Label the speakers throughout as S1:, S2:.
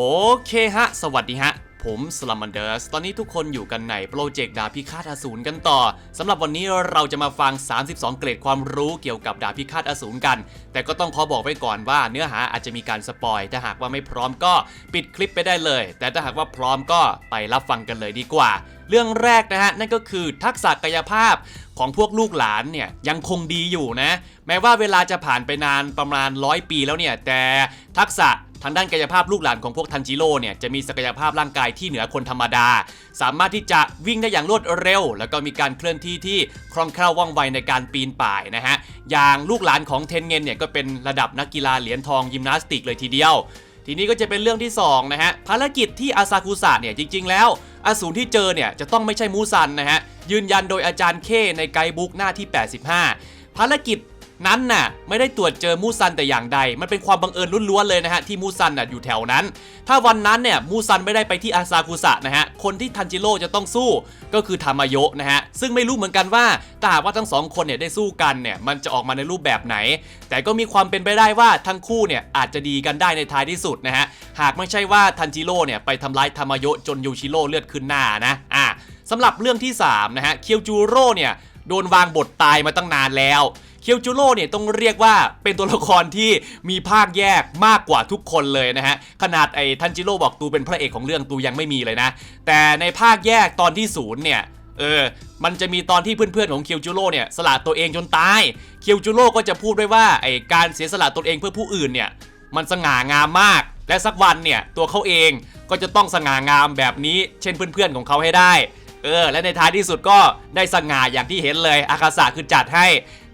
S1: โอเคฮะ สวัสดีฮะ ผมสลัมมันเดอร์ส ตอนนี้ทุกคนอยู่กันในโปรเจกต์ดาบพิฆาตอสูรกันต่อ สำหรับวันนี้เราจะมาฟัง 32 เกรดความรู้เกี่ยวกับดาบพิฆาตอสูรกัน แต่ก็ต้องขอบอกไว้ก่อนว่าเนื้อหาอาจจะมีการสปอย ถ้าหากว่าไม่พร้อมก็ปิดคลิปไปได้เลย แต่ถ้าหากว่าพร้อมก็ไปรับฟังกันเลยดีกว่า เรื่องแรกนะฮะ นั่นก็คือทักษะกายภาพของพวกลูกหลานเนี่ยยังคงดีอยู่นะ แม้ว่าเวลาจะผ่านไปนานประมาณร้อยปีแล้วเนี่ยแต่ทักษะ ทางด้านกายภาพลูกหลานของพวกทันจิโร่เนี่ยจะมีศักยภาพร่างกายที่เหนือคนธรรมดา สามารถที่จะวิ่งได้อย่างรวดเร็ว แล้วก็มีการเคลื่อนที่ที่คล่องแคล่วว่องไวในการปีนป่ายนะฮะอย่างลูกหลานของเทนเงินเนี่ยก็เป็นระดับนักกีฬาเหรียญทองยิมนาสติกเลยทีเดียว ทีนี้ก็จะเป็นเรื่องที่สองนะฮะภารกิจที่อาซากุสะเนี่ยจริง ๆ แล้วอสูรที่เจอเนี่ยจะต้องไม่ใช่มูซันนะฮะยืนยันโดยอาจารย์เคในไกด์บุ๊กหน้าที่ 85 ภารกิจ นั้นน่ะไม่ได้ตรวจเจอมูซันแต่อย่างใด มันเป็นความบังเอิญล้วนๆเลยนะฮะที่มูซันน่ะอยู่แถวนั้น ถ้าวันนั้นเนี่ยมูซันไม่ได้ไปที่อาซากุสะนะฮะคนที่ทันจิโร่จะต้องสู้ก็คือทามายะนะฮะซึ่งไม่รู้เหมือนกันว่าถ้าหากว่าทั้งสองคนเนี่ยได้สู้กันเนี่ยมันจะออกมาในรูปแบบไหน แต่ก็มีความเป็นไปได้ว่าทั้งคู่เนี่ยอาจจะดีกันได้ในท้ายที่สุดนะฮะหากไม่ใช่ว่าทันจิโร่เนี่ยไปทำร้ายทามายะจนยูชิโร่เลือดขึ้นหน้านะอะสำหรับเรื่องที่สามนะฮะเคียวจูโร่เนี่ยโดนวางบทตายมาตั้งนานแล้ว เคียวจูโร่เนี่ยต้องเรียกว่าเป็นตัวละครที่มีภาคแยกมากกว่าทุกคนเลยนะฮะ ขนาดไอ้ทันจิโร่บอกตูเป็นพระเอกของเรื่องตูยังไม่มีเลยนะ แต่ในภาคแยกตอนที่ศูนย์เนี่ยเออ มันจะมีตอนที่เพื่อนๆของเคียวจูโร่เนี่ยสละตัวเองจนตาย เคียวจูโร่ก็จะพูดด้วยว่าไอ้การเสียสละตนเองเพื่อผู้อื่นเนี่ยมันสง่างามมาก และสักวันเนี่ยตัวเขาเองก็จะต้องสง่างามแบบนี้ เช่นเพื่อนๆของเขาให้ได้ ออ และในท้ายที่สุดก็ได้สง่าอย่างที่เห็นเลยอากาศะคือจัดให้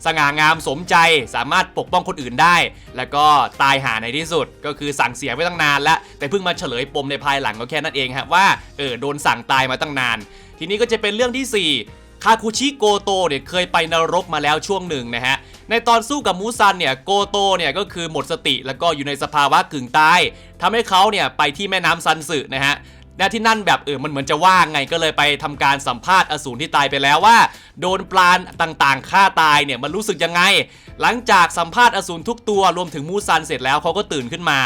S1: สง่างามสมใจสามารถปกป้องคนอื่นได้ แล้วก็ตายหาในที่สุดก็คือสั่งเสียไว้ตั้งนานแล้ว แต่เพิ่งมาเฉลยปมในภายหลังก็แค่นั้นเองฮะว่าเออโดนสั่งตายมาตั้งนาน ทีนี้ก็จะเป็นเรื่องที่ 4 คาคุชิโกโตเนี่ยเคยไปนรกมาแล้วช่วงหนึ่งนะฮะในตอนสู้กับมูซันเนี่ยโกโตเนี่ยก็คือหมดสติแล้วก็อยู่ในสภาวะกึ่งตายทำให้เขาเนี่ยไปที่แม่น้ำซันสึนะฮะ และที่นั่นแบบเออมันเหมือนจะว่างไงก็เลยไปทำการสัมภาษณ์อสูรที่ตายไปแล้วว่า โดนปลาต่างๆฆ่าตายเนี่ยมันรู้สึกยังไง หลังจากสัมภาษณ์อสูรทุกตัวรวมถึงมูซันเสร็จแล้วเขาก็ตื่นขึ้นมา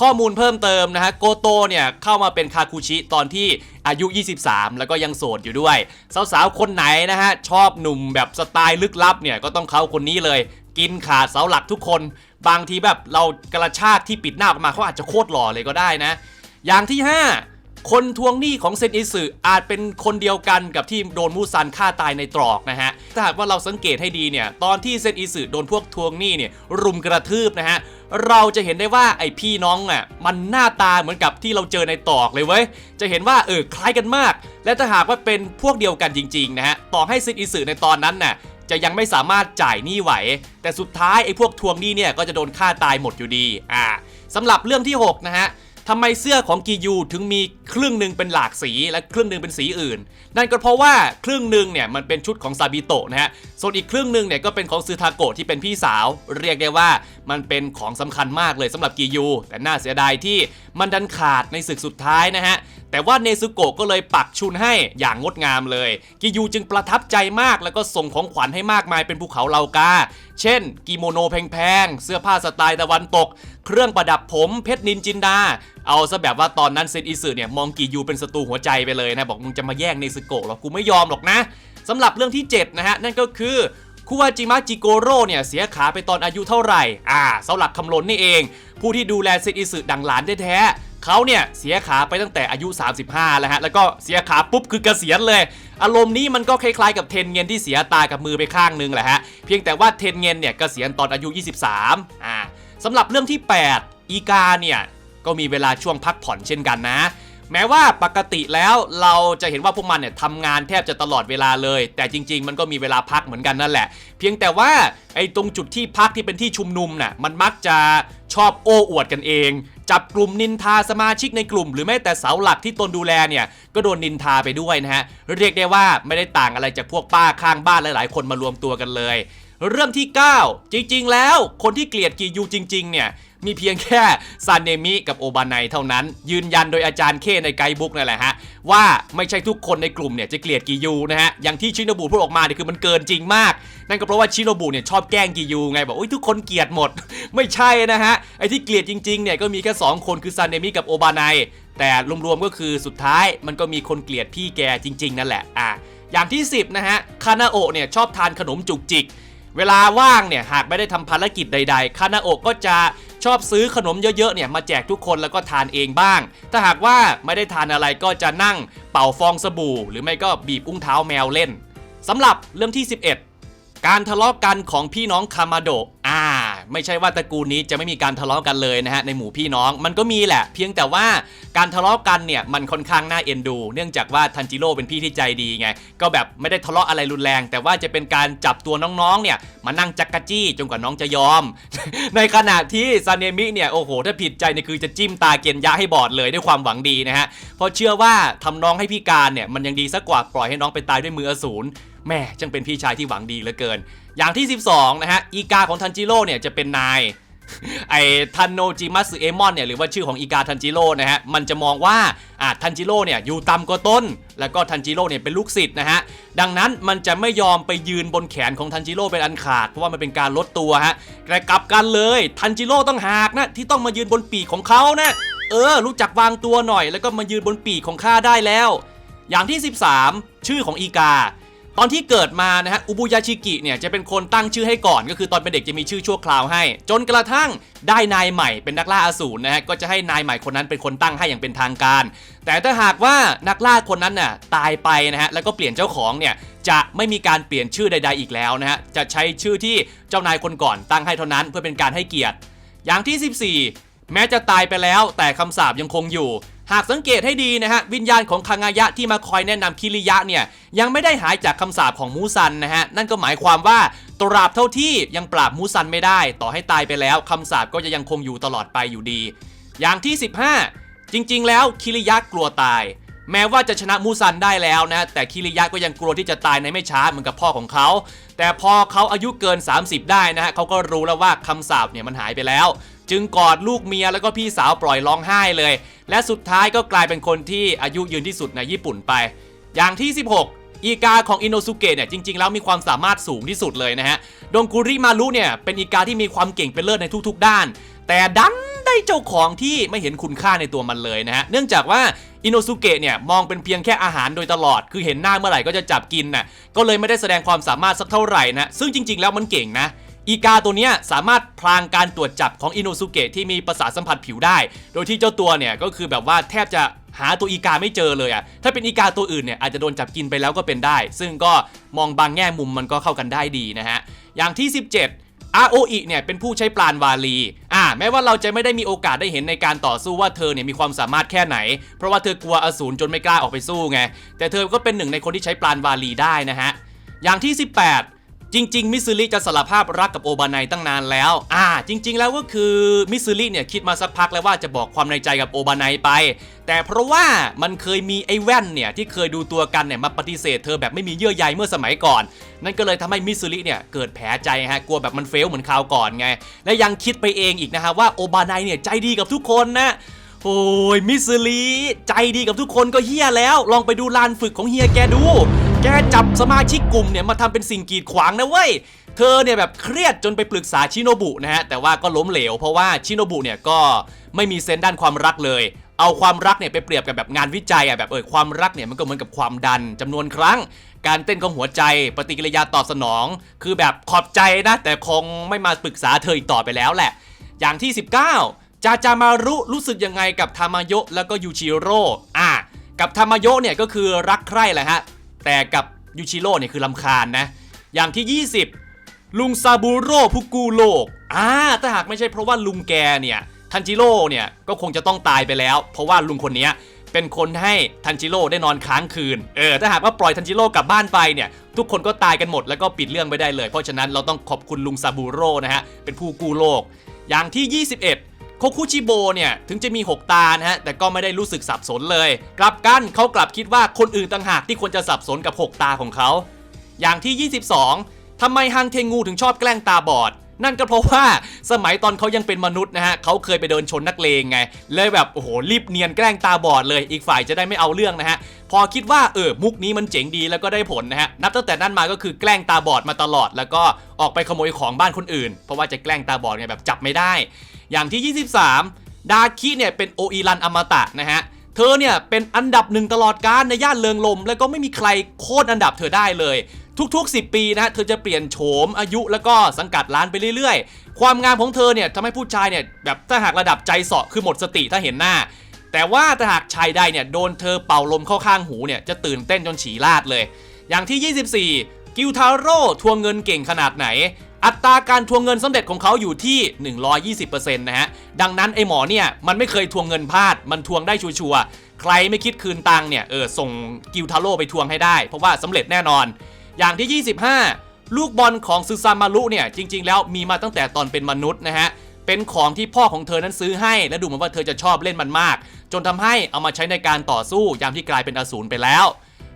S1: ข้อมูลเพิ่มเติมนะฮะโกโตเนี่ยเข้ามาเป็นคาคุชิตอนที่อายุ 23 แล้วก็ยังโสดอยู่ด้วย สาวๆ คนไหนนะฮะ ชอบหนุ่มแบบสไตล์ลึกลับเนี่ยก็ต้องเขาคนนี้เลย กินขาดเสาหลักทุกคน บางทีแบบเรากระชากที่ปิดหน้าออกมาเขาอาจจะโคตรหล่อเลยก็ได้นะ อย่างที่ 5 คนทวงหนี้ของเซนอิสึอาจเป็นคนเดียวกันกับที่โดนมูซันฆ่าตายในตรอกนะฮะถ้าหากว่าเราสังเกตให้ดีเนี่ยตอนที่เซนอิสึโดนพวกทวงหนี้เนี่ยรุมกระทืบนะฮะเราจะเห็นได้ว่าไอพี่น้องอะมันหน้าตาเหมือนกับที่เราเจอในตอกเลยเว้ยจะเห็นว่าเออคล้ายกันมาก และถ้าหากว่าเป็นพวกเดียวกันจริงๆนะฮะต่อให้เซนอิสึในตอนนั้นน่ะจะยังไม่สามารถจ่ายหนี้ไหว แต่สุดท้ายไอ้พวกทวงหนี้เนี่ยก็จะโดนฆ่าตายหมดอยู่ดีอ่าสำหรับเรื่องที่ 6 นะฮะ ทำไมเสื้อของกียูถึงมีครึ่งหนึ่งเป็นหลากสีและครึ่งหนึ่งเป็นสีอื่น นั่นก็เพราะว่าครึ่งหนึ่งเนี่ยมันเป็นชุดของซาบิโตะนะฮะส่วนอีกครึ่งหนึ่งเนี่ยก็เป็นของซือทาโกะที่เป็นพี่สาว เรียกได้ว่ามันเป็นของสำคัญมากเลยสำหรับกียู แต่น่าเสียดายที่มันดันขาดในศึกสุดท้ายนะฮะแต่ว่าเนซุโกะก็เลยปักชุนให้อย่างงดงามเลย กิยูจึงประทับใจมากแล้วก็ส่งของขวัญให้มากมายเป็นภูเขาเหลากา เช่น กิโมโนแพงๆ เสื้อผ้าสไตล์ตะวันตก เครื่องประดับผมเพชรนินจินดา เอาซะแบบว่าตอนนั้นเซนอิสึเนี่ย มองกิยูเป็นศัตรูหัวใจไปเลยนะ บอกมึงจะมาแย่งเนซุโกะหรอกกูไม่ยอมหรอกนะสำหรับเรื่องที่ 7 นะฮะ นั่นก็คือคุวาจิมะจิโกโร่เนี่ย เสียขาไปตอนอายุเท่าไหร่ อ่าเสาหลักคำลนนี่เอง ผู้ที่ดูแลเซนอิสึดังหลานแท้ๆ เขาเนี่ยเสียขาไปตั้งแต่อายุ 35 แล้วฮะ แล้วก็เสียขาปุ๊บคือเกษียณเลย อารมณ์นี้มันก็คล้ายๆกับเทนเงินที่เสียตากับมือไปข้างนึงแหละฮะ เพียงแต่ว่าเทนเงินเนี่ยเกษียณตอนอายุ 23 อ่าสำหรับเรื่องที่ 8 อีกาเนี่ยก็มีเวลาช่วงพักผ่อนเช่นกันนะ แม้ว่าปกติแล้วเราจะเห็นว่าพวกมันเนี่ยทำงานแทบจะตลอดเวลาเลย แต่จริง ๆ มันก็มีเวลาพักเหมือนกันนั่นแหละ เพียงแต่ว่าไอ้ตรงจุดที่พักที่เป็นที่ชุมนุมน่ะมันมักจะชอบโอ้อวดกันเอง จับกลุ่มนินทาสมาชิกในกลุ่ม หรือแม้แต่เสาหลักที่ตนดูแลเนี่ยก็โดนนินทาไปด้วยนะฮะเรียกได้ว่าไม่ได้ต่างอะไรจากพวกป้าข้างบ้านหลาย ๆ คนมารวมตัวกันเลย เรื่องที่ 9 จริง ๆ แล้วคนที่เกลียดกียูจริง ๆ เนี่ย มีเพียงแค่ซานเนมิกับโอบานายเท่านั้น ยืนยันโดยอาจารย์เคในไกด์บุ๊กนั่นแหละฮะ ว่าไม่ใช่ทุกคนในกลุ่มเนี่ยจะเกลียดกียูนะฮะ อย่างที่ชิโนบุพูดออกมาเนี่ยคือมันเกินจริงมาก นั่นก็เพราะว่าชิโนบุเนี่ยชอบแกล้งกียูไงบอกโอ้ยทุกคนเกลียดหมด ไม่ใช่นะฮะไอ้ที่เกลียดจริงๆเนี่ยก็มีแค่2คนคือซานเนมิกับโอบานายแต่รวมๆก็คือสุดท้ายมันก็มีคนเกลียดพี่แกจริง ๆ นั่นแหละอะอย่างที่ 10นะฮะคานาโอเนี่ยชอบทานขนมจุกจิก เวลาว่างเนี่ยหากไม่ได้ทำภารกิจใด ๆ คานาโอะก็จะชอบซื้อขนมเยอะๆเนี่ยมาแจกทุกคนแล้วก็ทานเองบ้าง ถ้าหากว่าไม่ได้ทานอะไรก็จะนั่งเป่าฟองสบู่ หรือไม่ก็บีบอุ้งเท้าแมวเล่นสำหรับเรื่องที่ 11 การทะเลาะกันของพี่น้องคามาโดะอ่า ไม่ใช่ว่าตระกูลนี้จะไม่มีการทะเลาะกันเลยนะฮะในหมู่พี่น้องมันก็มีแหละ เพียงแต่ว่าการทะเลาะกันเนี่ยมันค่อนข้างน่าเอ็นดู เนื่องจากว่าทันจิโร่เป็นพี่ที่ใจดีไงก็แบบไม่ได้ทะเลาะอะไรรุนแรง แต่ว่าจะเป็นการจับตัวน้องๆเนี่ยมานั่งจักกะจี้จนกว่าน้องจะยอม ในขณะที่ซาเนมิเนี่ยโอ้โหถ้าผิดใจเนี่ยคือจะจิ้มตาเกียนยะให้บอดเลยด้วยความหวังดีนะฮะเพราะเชื่อว่าทำน้องให้พิการเนี่ยมันยังดีสักกว่าปล่อยให้น้องไปตายด้วยมืออสูร แม่จังเป็นพี่ชายที่หวังดีเหลือเกิน อย่างที่ 12 นะฮะ อีกาของทันจิโร่เนี่ยจะเป็นนาย ไอ้ทันโนจิมัสึเอมอนเนี่ยหรือว่าชื่อของอีกาทันจิโร่นะฮะ มันจะมองว่าอ่าทันจิโร่เนี่ยอยู่ต่ำกว่าต้น แล้วก็ทันจิโร่เนี่ยเป็นลูกศิษย์นะฮะ ดังนั้นมันจะไม่ยอมไปยืนบนแขนของทันจิโร่เป็นอันขาด เพราะว่ามันเป็นการลดตัวฮะแต่กลับกันเลยทันจิโร่ต้องหากนะที่ต้องมายืนบนปีกของเขานะเออ รู้จักวางตัวหน่อย แล้วก็มายืนบนปีกของข้าได้แล้ว อย่างที่ 13 ชื่อของอีกา ตอนที่เกิดมานะฮะอุบุยาชิกิเนี่ยจะเป็นคนตั้งชื่อให้ก่อน ก็คือตอนเป็นเด็กจะมีชื่อชั่วคราวให้ จนกระทั่งได้นายใหม่เป็นนักล่าอสูรนะฮะก็จะให้นายใหม่คนนั้นเป็นคนตั้งให้อย่างเป็นทางการ แต่ถ้าหากว่านักล่าคนนั้นน่ะตายไปนะฮะแล้วก็เปลี่ยนเจ้าของเนี่ยจะไม่มีการเปลี่ยนชื่อใด ๆ อีกแล้วนะฮะจะใช้ชื่อที่เจ้านายคนก่อนตั้งให้เท่านั้นเพื่อเป็นการให้เกียรติ อย่างที่ 14 แม้จะตายไปแล้วแต่คำสาปยังคงอยู่ หากสังเกตให้ดีนะฮะวิญญาณของคางายะที่มาคอยแนะนำคิริยะเนี่ยยังไม่ได้หายจากคำสาปของมูซันนะฮะนั่นก็หมายความว่าตราบเท่าที่ยังปราบมูซันไม่ได้ ต่อให้ตายไปแล้วคำสาปก็จะยังคงอยู่ตลอดไปอยู่ดี อย่างที่ 15 จริง ๆ แล้วคิริยะกลัวตาย แม้ว่าจะชนะมูซันได้แล้วนะแต่คิริยะก็ยังกลัวที่จะตายในไม่ช้าเหมือนกับพ่อของเขา แต่พอเขาอายุเกิน 30 ได้นะฮะเขาก็รู้แล้วว่าคำสาปเนี่ยมันหายไปแล้ว จึงกอดลูกเมียแล้วก็พี่สาวปล่อยร้องไห้เลย และสุดท้ายก็กลายเป็นคนที่อายุยืนที่สุดในญี่ปุ่นไป อย่างที่ 16อีกาของอินโนสุเกะเนี่ยจริงๆ แล้วมีความสามารถสูงที่สุดเลยนะฮะ ดงกุริมารุเนี่ยเป็นอีกาที่มีความเก่งเป็นเลิศในทุกๆด้าน แต่ดันได้เจ้าของที่ไม่เห็นคุณค่าในตัวมันเลยนะฮะ เนื่องจากว่าอินโนสุเกะเนี่ยมองเป็นเพียงแค่อาหารโดยตลอด คือเห็นหน้าเมื่อไหร่ก็จะจับกินน่ะ ก็เลยไม่ได้แสดงความสามารถสักเท่าไหร่นะ ซึ่งจริงๆ แล้วมันเก่งนะ อีกาตัวนี้สามารถพรางการตรวจจับของอินโนสุเกะที่มีประสาทสัมผัสผิวได้ โดยที่เจ้าตัวเนี่ยก็คือแบบว่าแทบจะหาตัวอีกาไม่เจอเลยอะถ้าเป็นอีกาตัวอื่นเนี่ยอาจจะโดนจับกินไปแล้วก็เป็นได้ ซึ่งก็มองบางแง่มุมมันก็เข้ากันได้ดีนะฮะ อย่างที่ 17อาโออิเนี่ยเป็นผู้ใช้ปราณวาลี อ่า แม้ว่าเราจะไม่ได้มีโอกาสได้เห็นในการต่อสู้ว่าเธอเนี่ยมีความสามารถแค่ไหน เพราะว่าเธอกลัวอสูรจนไม่กล้าออกไปสู้ไง แต่เธอก็เป็นหนึ่งในคนที่ใช้ปราณวาลีได้นะฮะ อย่างที่ 18 จริง ๆ มิซูริจะสารภาพรักกับโอบานายตั้งนานแล้ว อ่า จริง ๆ แล้วก็คือมิซูริเนี่ยคิดมาสักพักแล้วว่าจะบอกความในใจกับโอบานายไป แต่เพราะว่ามันเคยมีไอ้แว่นเนี่ยที่เคยดูตัวกันเนี่ยมาปฏิเสธเธอแบบไม่มีเยื่อใยเมื่อสมัยก่อน นั่นก็เลยทำให้มิซูริเนี่ยเกิดแผลใจฮะกลัวแบบมันเฟลเหมือนคราวก่อนไง และยังคิดไปเองอีกนะฮะว่าโอบานายเนี่ยใจดีกับทุกคนนะโอ้ยมิสลีใจดีกับทุกคนก็เฮียแล้ว ลองไปดูลานฝึกของเฮียแกดู แกจับสมาชิกกลุ่มเนี่ยมาทำเป็นสิ่งกีดขวางนะเว้ย เธอเนี่ยแบบเครียดจนไปปรึกษาชิโนบุนะฮะ แต่ว่าก็ล้มเหลวเพราะว่าชิโนบุเนี่ยก็ไม่มีเซนด้านความรักเลย เอาความรักเนี่ยไปเปรียบกับแบบงานวิจัยอะแบบเออความรักเนี่ยมันก็เหมือนกับความดันจำนวนครั้ง การเต้นของหัวใจปฏิกิริยาตอบสนอง คือแบบขอบใจนะแต่คงไม่มาปรึกษาเธออีกต่อไปแล้วแหละ อย่างที่ 19จาจามารุรู้สึกยังไงกับทามายะแล้วก็ยูชิโร่อะกับทามายะเนี่ยก็คือรักใคร่แหละฮะ แต่กับยูชิโร่เนี่ยคือลำคาญนะ อย่างที่ 20 ลุงซาบูโร่ผู้กู้โลกอ่าถ้าหากไม่ใช่เพราะว่าลุงแกเนี่ยทันจิโร่เนี่ยก็คงจะต้องตายไปแล้ว เพราะว่าลุงคนนี้เป็นคนให้ทันจิโร่ได้นอนค้างคืน เออ ถ้าหากว่าปล่อยทันจิโร่กลับบ้านไปเนี่ย ทุกคนก็ตายกันหมดแล้วก็ปิดเรื่องไปได้เลย เพราะฉะนั้นเราต้องขอบคุณลุงซาบูโร่นะฮะ เป็นผู้กู้โลก อย่างที่ 21 คคุชิโบเนี่ย ถึงจะมี 6 ตานะฮะ แต่ก็ไม่ได้รู้สึกสับสนเลย กลับกันเขากลับคิดว่าคนอื่นต่างหากที่ควรจะสับสนกับ 6 ตาของเขา อย่างที่ 22ทำไมฮังเทงูถึงชอบแกล้งตาบอด นั่นก็เพราะว่าสมัยตอนเขายังเป็นมนุษย์นะฮะเขาเคยไปเดินชนนักเลงไง เลยแบบโอ้โหรีบเนียนแกล้งตาบอดเลย อีกฝ่ายจะได้ไม่เอาเรื่องนะฮะ พอคิดว่าเออมุกนี้มันเจ๋งดีแล้วก็ได้ผลนะฮะ นับตั้งแต่นั้นมาก็คือแกล้งตาบอดมาตลอด แล้วก็ออกไปขโมยของบ้านคนอื่น เพราะว่าจะแกล้งตาบอดไงแบบจับไม่ได้ อย่างที่ 23 ดาคิเนี่ยเป็นโออีรันอมตะนะฮะ เธอเนี่ยเป็นอันดับหนึ่งตลอดกาลในย่านเลิงลม แล้วก็ไม่มีใครโค่นอันดับเธอได้เลย ทุกๆ 10 ปีนะฮะเธอจะเปลี่ยนโฉมอายุแล้วก็สังกัดร้านไปเรื่อยๆ ความงามของเธอเนี่ยทำให้ผู้ชายเนี่ยแบบถ้าหากระดับใจเสาะคือหมดสติถ้าเห็นหน้าแต่ว่าถ้าหากชายใดเนี่ยโดนเธอเป่าลมเข้าข้างหูเนี่ยจะตื่นเต้นจนฉี่ลาดเลย อย่างที่ 24 กิวทาโร่ทวงเงินเก่งขนาดไหน อัตราการทวงเงินสำเร็จของเขาอยู่ที่ 120%นะฮะ ดังนั้นไอหมอเนี่ยมันไม่เคยทวงเงินพลาด มันทวงได้ชัวร์ใครไม่คิดคืนตังเนี่ยเออส่งกิวทาโร่ไปทวงให้ได้ เพราะว่าสำเร็จแน่นอน อย่างที่ 25 ลูกบอลของซูซามารุเนี่ยจริง ๆ แล้วมีมาตั้งแต่ตอนเป็นมนุษย์นะฮะเป็นของที่พ่อของเธอนั้นซื้อให้ และดูเหมือนว่าเธอจะชอบเล่นมันมาก จนทำให้เอามาใช้ในการต่อสู้ยามที่กลายเป็นอสูรไปแล้ว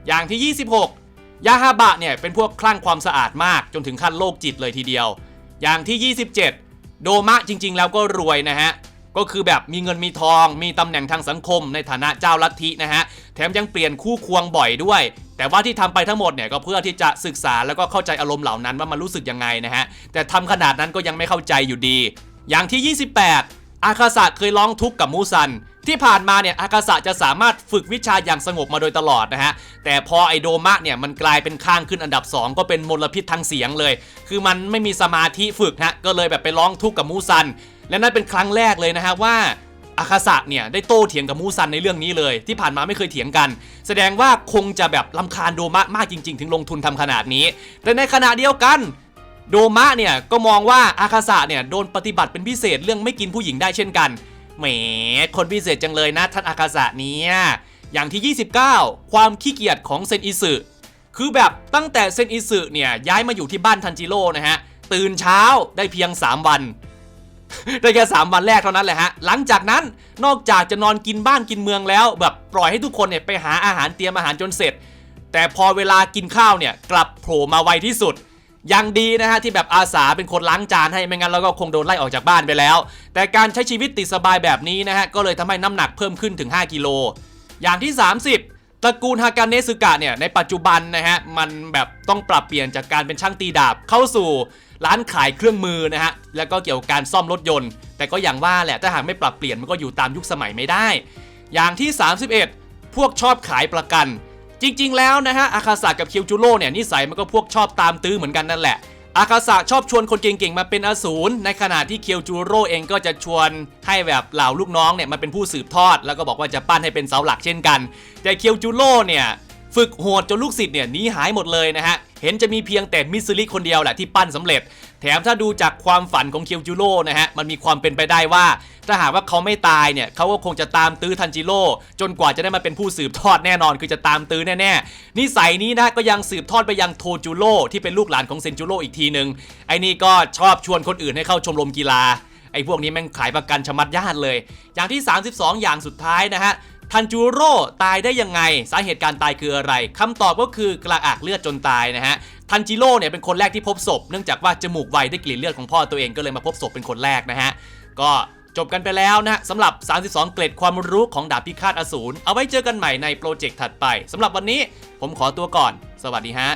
S1: อย่างที่ 26 ยาฮาบะเนี่ยเป็นพวกคลั่งความสะอาดมากจนถึงขั้นโรคจิตเลยทีเดียว อย่างที่ 27 โดมะจริง ๆ แล้วก็รวยนะฮะ ก็คือแบบมีเงินมีทอง มีตำแหน่งทางสังคมในฐานะเจ้าลัทธินะฮะ แถมยังเปลี่ยนคู่ควงบ่อยด้วย แต่ว่าที่ทำไปทั้งหมดเนี่ยก็เพื่อที่จะศึกษาแล้วก็เข้าใจอารมณ์เหล่านั้นว่ามันรู้สึกยังไงนะฮะ แต่ทำขนาดนั้นก็ยังไม่เข้าใจอยู่ดี อย่างที่ 28 อาคาสะเคยร้องทุกข์กับมูซัน ที่ผ่านมาเนี่ยอากาสะจะสามารถฝึกวิชาอย่างสงบมาโดยตลอดนะฮะแต่พอไอโดมะเนี่ยมันกลายเป็นข้างขึ้นอันดับ 2 ก็เป็นมลพิษทางเสียงเลย คือมันไม่มีสมาธิฝึกฮะก็เลยแบบไปร้องทุกข์กับมูซัน และนั่นเป็นครั้งแรกเลยนะฮะว่าอาคาสะเนี่ยได้โต้เถียงกับมูซันในเรื่องนี้เลย ที่ผ่านมาไม่เคยเถียงกัน แสดงว่าคงจะแบบลำคาญโดมะมากจริง ๆ ถึงลงทุนทำขนาดนี้ แต่ในขณะเดียวกันโดมะเนี่ยก็มองว่าอาคาสะเนี่ยโดนปฏิบัติเป็นพิเศษเรื่องไม่กินผู้หญิงได้เช่นกัน แหม คนพิเศษจังเลยนะท่านอาคาสะเนี่ยอย่างที่ 29 ความขี้เกียจของเซนอิสึคือแบบตั้งแต่เซนอิสึเนี่ยย้ายมาอยู่ที่บ้านทันจิโร่นะฮะ ตื่นเช้าได้เพียง 3 วัน ได้แค่ 3 วันแรกเท่านั้นแหละฮะ หลังจากนั้นนอกจากจะนอนกินบ้านกินเมืองแล้ว แบบปล่อยให้ทุกคนเนี่ยไปหาอาหารเตรียมอาหารจนเสร็จ แต่พอเวลากินข้าวเนี่ยกลับโผล่มาไวที่สุด ยังดีนะฮะที่แบบอาสาเป็นคนล้างจานให้ไม่งั้นเราก็คงโดนไล่ออกจากบ้านไปแล้ว แต่การใช้ชีวิตติดสบายแบบนี้นะฮะก็เลยทำให้น้ำหนักเพิ่มขึ้นถึง 5 กิโล อย่างที่ 30ตระกูลฮากาเนสึกะเนี่ยในปัจจุบันนะฮะมันแบบต้องปรับเปลี่ยนจากการเป็นช่างตีดาบเข้าสู่ร้านขายเครื่องมือนะฮะแล้วก็เกี่ยวกับการซ่อมรถยนต์ แต่ก็อย่างว่าแหละถ้าหากไม่ปรับเปลี่ยนมันก็อยู่ตามยุคสมัยไม่ได้ อย่างที่ 31 พวกชอบขายประกัน จริง ๆ แล้วนะฮะอาคาสะกับเคียวจูโร่เนี่ยนิสัยมันก็พวกชอบตามตื้อเหมือนกันนั่นแหละ อาคาสะชอบชวนคนเก่งๆมาเป็นอสูรในขณะที่เคียวจูโร่เองก็จะชวนให้แบบเหล่าลูกน้องเนี่ยมาเป็นผู้สืบทอด แล้วก็บอกว่าจะปั้นให้เป็นเสาหลักเช่นกัน แต่เคียวจูโร่เนี่ยฝึกโหดจนลูกศิษย์เนี่ยหนีหายหมดเลยนะฮะเห็นจะมีเพียงแต่มิสลิคนเดียวแหละที่ปั้นสำเร็จ แถมถ้าดูจากความฝันของเคียวจูโร่นะฮะมันมีความเป็นไปได้ว่า ถ้าหากว่าเขาไม่ตายเนี่ยเขาก็คงจะตามตื้อทันจิโร่จนกว่าจะได้มาเป็นผู้สืบทอดแน่นอน คือจะตามตื้อแน่ๆนิสัยนี้นะก็ยังสืบทอดไปยังโทจูโร่ที่เป็นลูกหลานของเซนจูโร่อีกทีหนึ่งไอ้นี่ก็ชอบชวนคนอื่นให้เข้าชมรมกีฬาไอ้พวกนี้แม่งขายประกันชะมัดญาติเลย อย่างที่ 32 อย่างสุดท้ายนะฮะทันจูโร่ตายได้ยังไง สาเหตุการตายคืออะไรคำตอบก็คือกระอักเลือดจนตายนะฮะทันจิโร่เนี่ยเป็นคนแรกที่พบศพ เนื่องจากว่าจมูกไวได้กลิ่นเลือดของพ่อตัวเองก็เลยมาพบศพเป็นคนแรกนะฮะก็ จบกันไปแล้วนะฮะสำหรับ 32 เกร็ดความรู้ของดาบพิฆาตอสูรเอาไว้เจอกันใหม่ในโปรเจกต์ถัดไปสำหรับวันนี้ผมขอตัวก่อน สวัสดีฮะ